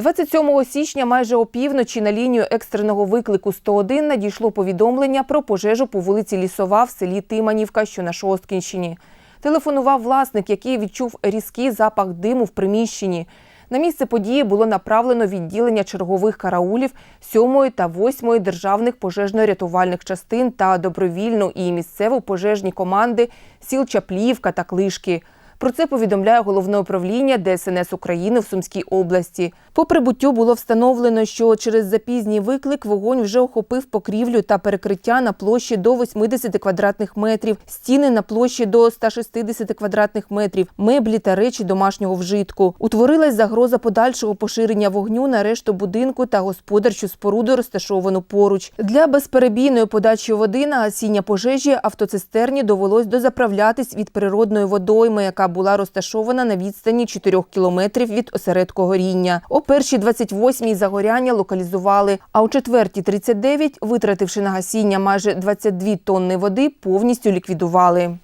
27 січня майже опівночі на лінію екстреного виклику 101 надійшло повідомлення про пожежу по вулиці Лісова в селі Тиманівка, що на Шосткінщині. Телефонував власник, який відчув різкий запах диму в приміщенні. На місце події було направлено відділення чергових караулів 7 та 8 державних пожежно-рятувальних частин та добровільну і місцеву пожежні команди сіл Чапліївка та Клишки. Про це повідомляє головне управління ДСНС України в Сумській області. По прибуттю було встановлено, що через запізній виклик вогонь вже охопив покрівлю та перекриття на площі до 80 квадратних метрів, стіни на площі до 160 квадратних метрів, меблі та речі домашнього вжитку. Утворилась загроза подальшого поширення вогню на решту будинку та господарчу споруду, розташовану поруч. Для безперебійної подачі води на гасіння пожежі автоцистерні довелось дозаправлятись від природної водойми, яка була розташована на відстані 4 кілометрів від осередку горіння. О першій 28-й загоряння локалізували, а о 4.39, витративши на гасіння майже 22 тонни води, повністю ліквідували.